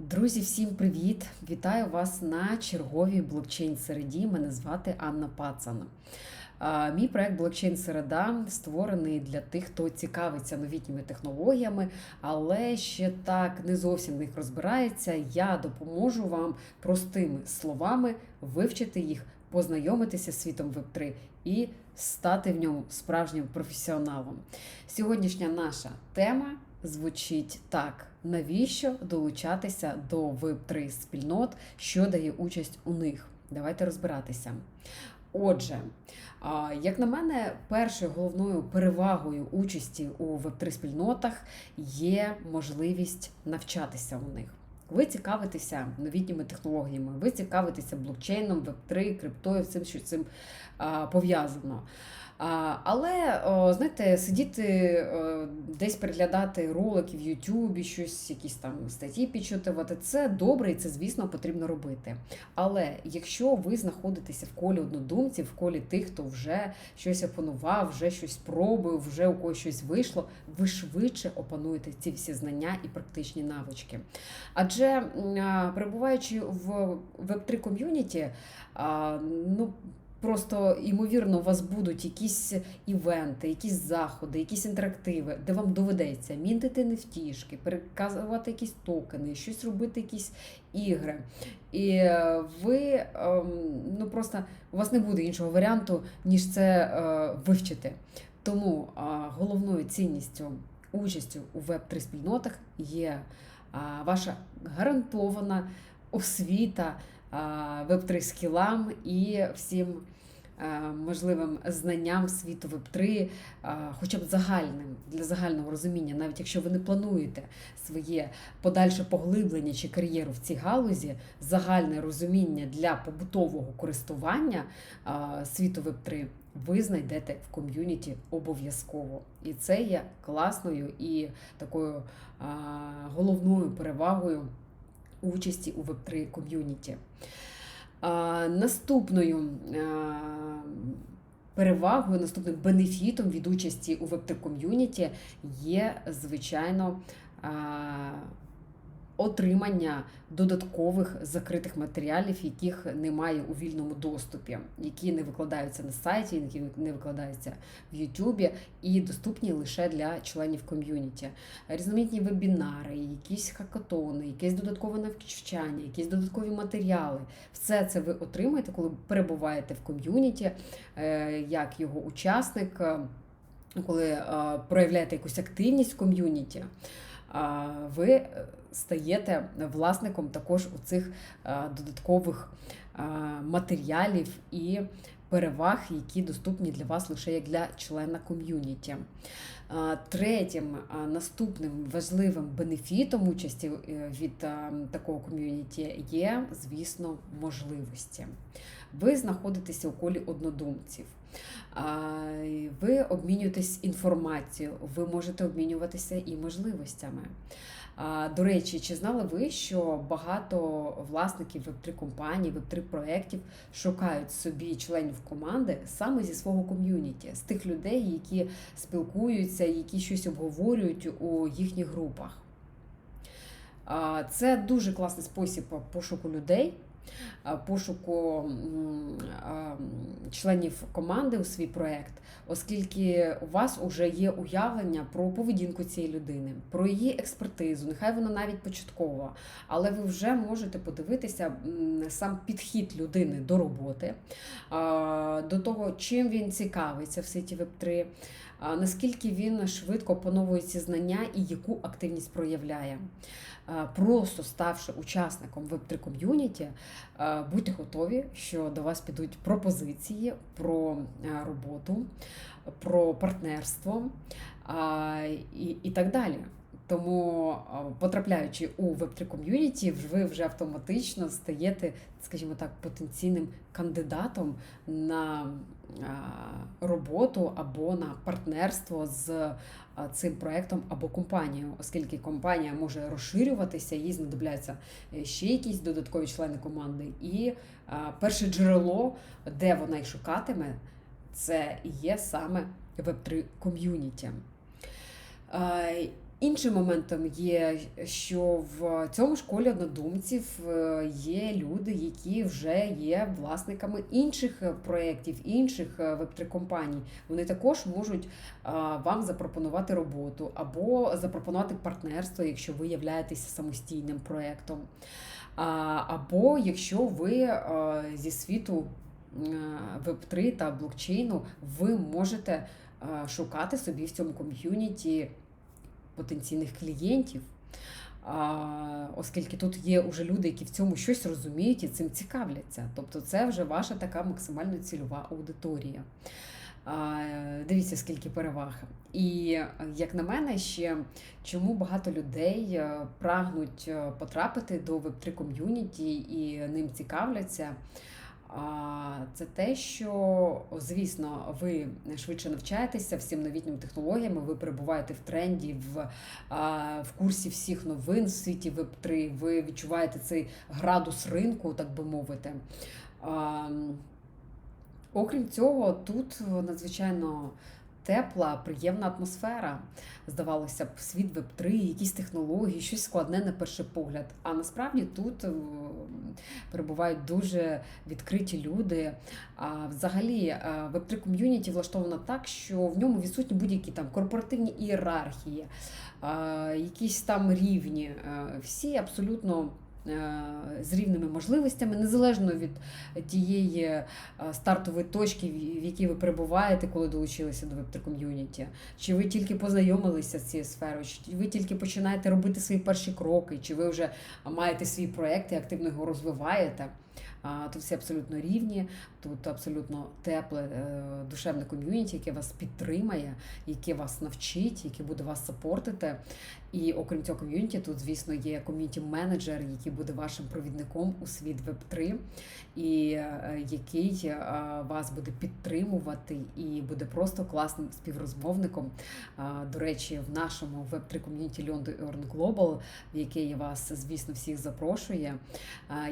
Друзі, всім привіт! Вітаю вас на черговій блокчейн середі. Мене звати Анна Пацан. Мій проект блокчейн середа створений для тих, хто цікавиться новітніми технологіями, але ще так не зовсім в них розбирається. Я допоможу вам простими словами вивчити їх, познайомитися з світом Web3 і стати в ньому справжнім професіоналом. Сьогоднішня наша тема звучить так: навіщо долучатися до Web3 спільнот, що дає участь у них? Давайте розбиратися. Отже, як на мене, першою головною перевагою участі у Web3 спільнотах є можливість навчатися у них. Ви цікавитеся новітніми технологіями, ви цікавитеся блокчейном, Web3, криптою, всім, що цим пов'язано. Але, знаєте, сидіти десь переглядати ролики в Ютубі, щось, якісь там статті підчитувати, це добре і це, звісно, потрібно робити. Але якщо ви знаходитеся в колі однодумців, в колі тих, хто вже щось опанував, вже щось пробує, вже у когось щось вийшло, ви швидше опануєте ці всі знання і практичні навички. Адже перебуваючи в Web3 ком'юніті, ну. Просто ймовірно, у вас будуть якісь івенти, якісь заходи, якісь інтерактиви, де вам доведеться мінтити невтішки, переказувати якісь токени, щось робити, якісь ігри. І е, ви ем, ну просто у вас не буде іншого варіанту, ніж це е, вивчити. Тому головною цінністю участю у Web3 спільнотах є ваша гарантована освіта веб-3 скілам і всім можливим знанням світу веб-3, хоча б загальним для загального розуміння, навіть якщо ви не плануєте своє подальше поглиблення чи кар'єру в цій галузі, загальне розуміння для побутового користування світу веб-3 ви знайдете в ком'юніті обов'язково. І це є класною і такою головною перевагою участі у Web3 ком'юніті. Наступною перевагою, наступним бенефітом від участі у Web3 ком'юніті є, звичайно, отримання додаткових закритих матеріалів, яких немає у вільному доступі, які не викладаються на сайті, які не викладаються в Ютубі, і доступні лише для членів ком'юніті. Різноманітні вебінари, якісь хакатони, якесь додаткове навчання, якісь додаткові матеріали. Все це ви отримаєте, коли перебуваєте в ком'юніті, е, як його учасник, е, коли е, проявляєте якусь активність в ком'юніті ви стаєте власником також у цих додаткових матеріалів і переваг, які доступні для вас лише як для члена ком'юніті. Третім наступним важливим бенефітом участі е, від такого ком'юніті є, звісно, можливості. Ви знаходитеся у колі однодумців. Ви обмінюєтесь інформацією, ви можете обмінюватися і можливостями. До речі, чи знали ви, що багато власників веб-3 компаній, веб-3 проєктів шукають собі членів команди саме зі свого ком'юніті, з тих людей, які спілкуються, які щось обговорюють у їхніх групах? Це дуже класний спосіб пошуку людей пошуку членів команди у свій проект, оскільки у вас вже є уявлення про поведінку цієї людини, про її експертизу, нехай вона навіть початкова, але ви вже можете подивитися сам підхід людини до роботи, до того, чим він цікавиться в сеті Web3, наскільки він швидко опановує ці знання і яку активність проявляє. Просто ставши учасником Web3 ком'юніті, будьте готові, що до вас підуть пропозиції про роботу, про партнерство і, і так далі. Тому, потрапляючи у Web3 ком'юніті, ви вже автоматично стаєте, скажімо так, потенційним кандидатом на роботу або на партнерство з цим проектом або компанією, оскільки компанія може розширюватися, їй знадобляться е, ще якісь додаткові члени команди. І перше джерело, де вона й шукатиме, це є саме Web3 ком'юніті. Іншим моментом є, що в цьому школі однодумців е, є люди, які вже є власниками інших е, проєктів, інших е, веб-3 компаній. Вони також можуть вам запропонувати роботу або запропонувати партнерство, якщо ви являєтеся самостійним проєктом. Або якщо ви зі світу веб-3 та блокчейну, ви можете шукати собі в цьому ком'юніті потенційних клієнтів. Оскільки тут є вже люди, які в цьому щось розуміють і цим цікавляться. Тобто це вже ваша така максимально цільова аудиторія. Дивіться, скільки переваг. І як на мене, ще чому багато людей е, прагнуть е, потрапити до Web3 ком'юніті і ним цікавляться. Це те, що, звісно, ви швидше навчаєтеся всім новітнім технологіям, ви перебуваєте в тренді, в в курсі всіх новин в світі Web3, ви відчуваєте цей градус ринку, так би мовити. Окрім цього, тут надзвичайно тепла, приємна атмосфера. Здавалося б, світ веб 3 якісь технології, щось складне на перший погляд. А насправді тут е, перебувають дуже відкриті люди. А взагалі веб 3 ком'юніті влаштовано так, що в ньому відсутні будь-які там корпоративні ієрархії, якісь там рівні. Е, всі абсолютно. Е, з рівними можливостями, незалежно від тієї е, стартової точки, в якій ви перебуваєте, коли долучилися до веб ком'юніті, чи ви тільки познайомилися з цією сферою, чи ви тільки починаєте робити свої перші кроки, чи ви вже маєте свій проєкт і активно його розвиваєте. Тут всі абсолютно рівні, тут абсолютно тепле е, душевне ком'юніті, яке вас підтримає, яке вас навчить, яке буде вас сапортити. І окрім цього ком'юніті, тут, звісно, є ком'юніті-менеджер, який буде вашим провідником у світ Web3, і е, який е, вас буде підтримувати і буде просто класним співрозмовником. До речі, в нашому Web3 ком'юніті London Global, в яке я вас, звісно, всіх запрошує,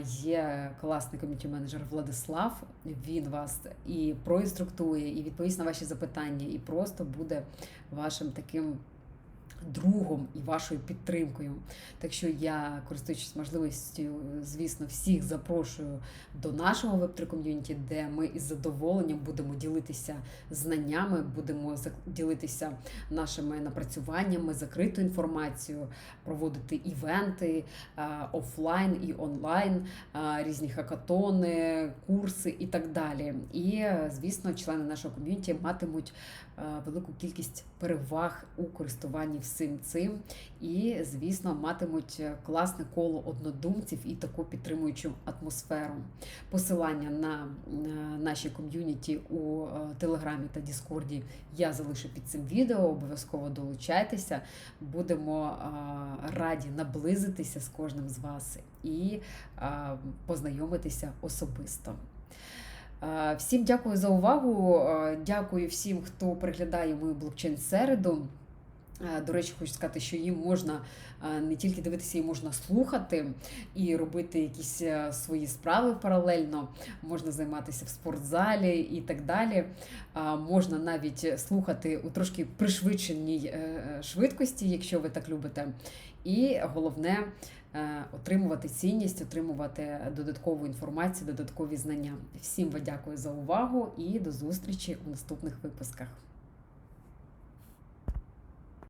є класний ком'юніті-менеджер Владислав. Він вас і проінструктує, і відповість на ваші запитання, і просто буде вашим таким другом і вашою підтримкою. Так що я, користуючись можливістю, звісно, всіх запрошую до нашого веб-3 ком'юніті, де ми із задоволенням будемо ділитися знаннями, будемо ділитися нашими напрацюваннями, закриту інформацію, проводити івенти офлайн і онлайн, різні хакатони, курси і так далі. І, звісно, члени нашого ком'юніті матимуть велику кількість переваг у користуванні всім цим, і, звісно, матимуть класне коло однодумців і таку підтримуючу атмосферу. Посилання на наші ком'юніті у е, Телеграмі та Діскорді я залишу під цим відео. Обов'язково долучайтеся, будемо раді наблизитися з кожним з вас і познайомитися особисто. Всім дякую за увагу. Дякую всім, хто приглядає мою блокчейн середу. До речі, хочу сказати, що їм можна не тільки дивитися, її можна слухати і робити якісь свої справи паралельно, можна займатися в спортзалі і так далі. Можна навіть слухати у трошки пришвидшеній е, швидкості, якщо ви так любите. І головне Е, отримувати цінність, отримувати додаткову інформацію, додаткові знання. Всім дякую за увагу і до зустрічі у наступних випусках.